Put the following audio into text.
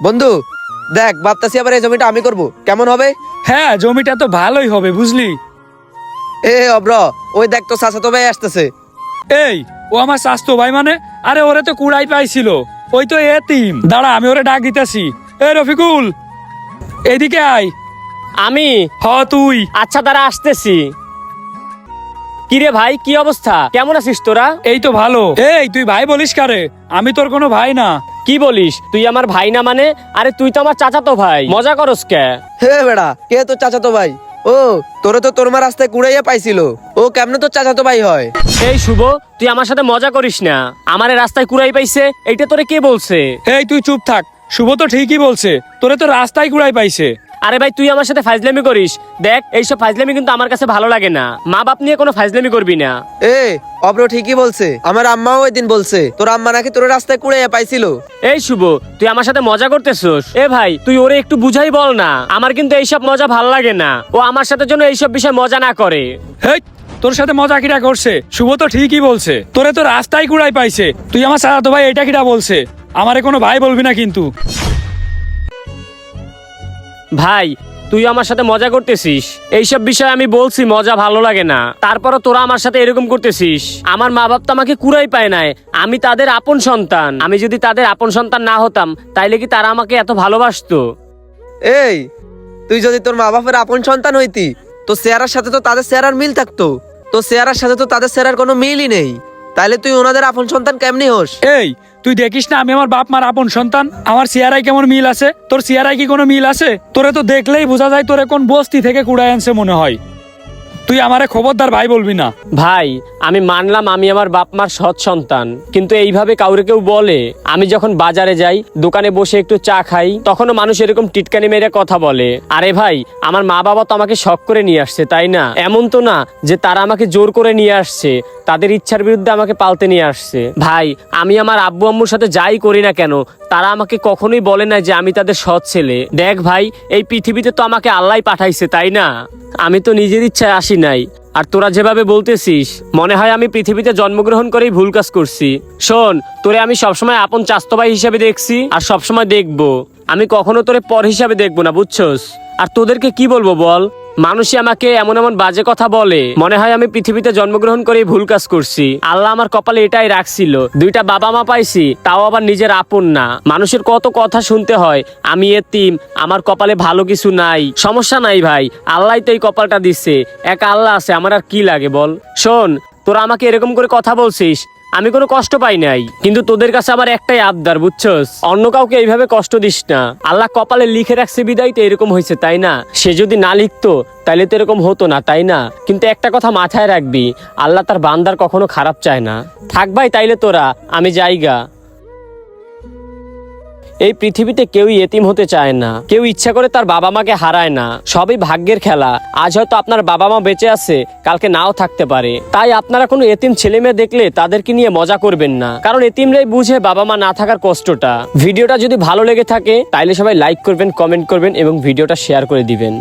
বন্ধু দেখ ভাবতাছি আবার এই জমিটা আমি করব। কেমন হবে? হ্যাঁ জমিটা তো ভালোই হবে বুঝলি? এ অব্র ওই দেখ তো চাচাতো ভাই আসতেছে। এই ও আমার স্বাস্থ্য ভাই মানে? আরে ওরে তো কুড়াই পাইছিল। ওই তো এতিম দাঁড়া আমি ওরে ডাক দিতেছি। এ রফিকুল! এদিকে আয়। আমি? হ তুই। আচ্ছা তারা আসতেছি। কিরে ভাই কি অবস্থা? কেমন আছিস তোরা? এই তো ভালো। এই তুই ভাই বলিস কারে? আমি তোর কোনো ভাই না। কি বলিস? তুই আমার ভাই না মানে? আরে তুই তো আমার চাচাতো ভাই। মজা করস কে? হে বেড়া কে তোর চাচাতো ভাই? ও তোরে তো তোর মা রাস্তায় কুড়াইয়া পাইছিল। ও কেমনে তোর চাচাতো ভাই হয়? এই শুভ তুই আমার সাথে মজা করিস না। আমারে রাস্তায় কুড়াই পাইছে এইটা তোরে কে বলছে? এই তুই চুপ থাক। শুভ তো ঠিকই বলছে তোরে তো রাস্তায় কুড়াই পাইছে। আরে ভাই তুই আমার সাথে ফাইজলামি করিস। দেখ এইসব ফাইজলামি কিন্তু আমার কাছে ভালো লাগে না। মা বাপ নিয়ে কোনো ফাইজলামি করবি না। এ অব্র ঠিকই বলছে। আমার আম্মাও ওই দিন বলছে তোর আম্মা নাকি তোর রাস্তায় কুড়াইয়া পাইছিল। এই শুভ তুই আমার সাথে মজা করতেছস? এ ভাই তুই ওরে একটু বুঝাই বল না। আমার কিন্তু এইসব মজা ভালো লাগে না। ও আমার সাথে জন্য এইসব বিষয় মজা না করে। হেই তোর সাথে মজা কিরা করছে? শুভ তো ঠিকই বলছে। তোরে তো রাস্তায় কুড়াই পাইছে। তুই আমার সারা তো ভাই এটা কিরা বলছে? আমারে কোনো ভাই বলবি না কিন্তু। ভাই, তুই আমার সাথে মজা করতেছিস। এইসব বিষয়ে আমি বলছি, মজা ভালো লাগে না। তারপরও তোরা আমার সাথে এরকম করতেছিস। আমার মা বাপ তো আমাকে কুড়াই পায় নাই। আমি তাদের আপন সন্তান। আমি যদি তাদের আপন সন্তান না হতাম, তাইলে কি তারা আমাকে এত ভালোবাসতো? এই, তুই যদি তোর মা বাপের আপন সন্তান হইতি, তো চেহারার সাথে তো তাদের চেহারার মিল থাকতো। তো চেহারার সাথে তো তাদের চেহারার কোনো মিলই নেই। তাইলে তুই ওনাদের আপন সন্তান কেমনি হোস? এই, তুই দেখিস না আমি আমার বাপ মার আপন সন্তান? আমার সিয়ারাই কেমন মিল আছে? তোর সিয়ারাই কি কোনো মিল আছে? তোরে তো দেখলেই বোঝা যায় তোরে কোন বস্তি থেকে কুড়ায় আনছে মনে হয়। তুই আমারে খবরদার ভাই বলবি না। ভাই, আমি মানলাম আমি আমার বাপ মার সৎ সন্তান। কিন্তু এইভাবে কাউরে কেউ বলে, আমি যখন বাজারে যাই, দোকানে বসে একটু চা খাই, তখনও মানুষ এরকম টিটকানি মেরে কথা বলে। আরে ভাই, আমার মা বাবা তো আমাকে শখ করে নিয়ে আসছে, তাই না? এমন তো না যে তারা আমাকে জোর করে নিয়ে আসছে, তাদের ইচ্ছার বিরুদ্ধে আমাকে পালতে নিয়ে আসছে। ভাই, আমি আমার আব্বু আম্মুর সাথে যাই করি না কেন? তারা আমাকে কখনোই বলে না যে আমি তাদের সৎ ছেলে। দেখ ভাই, এই পৃথিবীতে তো আমাকে আল্লাহ পাঠাইছে, তাই না? আমি তো নিজের ইচ্ছায় আসি নাই। আর তোরা যেভাবে বলতেছিস, মনে হয় আমি পৃথিবীতে জন্মগ্রহণ করেই ভুল কাজ করছি। শোন, তোরে আমি সবসময় আপন চাস্ত ভাই হিসাবে দেখছি আর সবসময় দেখব। আমি কখনো তোরে পর হিসাবে দেখব না, বুঝছস? আর তোদেরকে কি বলব বল? মানুষই আমাকে এমন এমন বাজে কথা বলে। মনে হয় আমি পৃথিবীতে জন্মগ্রহণ করেই ভুল কাজ করছি। আল্লাহ আমার কপালে এটাই রাখছিল। দুইটা বাবা মা পাইছি, তাও আবার নিজের আপন না। মানুষের কত কথা শুনতে হয়, আমি এতিম, আমার কপালে ভালো কিছু নাই। সমস্যা নাই ভাই আল্লাহ তো এই কপালটা দিচ্ছে এক আল্লাহ আছে, আমার আর কি লাগে বল? শোন, তোরা আমাকে এরকম করে কথা বলছিস আমি কোনো কষ্ট পাই নাই, কিন্তু তোদের কাছে আমার একটাই আবদার, বুঝছস? অন্য কাউকে এইভাবে কষ্ট দিস না। আল্লাহ কপালে লিখে রাখছে বিদায় তো এরকম হয়েছে, তাই না? সে যদি না লিখতো, তাইলে তো এরকম হতো না, তাই না? কিন্তু একটা কথা মাথায় রাখবি, আল্লাহ তার বান্দার কখনো খারাপ চায় না। থাকবাই তাইলে তোরা, আমি যাইগা। এই পৃথিবীতে কেউই এতিম হতে চায় না। কেউ ইচ্ছা করে তার বাবা মাকে হারায় না। সবই ভাগ্যের খেলা। আজ হয়তো আপনার বাবা মা বেঁচে আছে, কালকে নাও থাকতে পারে। তাই আপনারা কোনো এতিম ছেলে মেয়ে দেখলে তাদেরকে নিয়ে মজা করবেন না। কারণ এতিমরাই বুঝে বাবা মা না থাকার কষ্টটা। ভিডিওটা যদি ভালো লেগে থাকে, তাইলে সবাই লাইক করবেন কমেন্ট করবেন এবং ভিডিওটা শেয়ার করে দিবেন।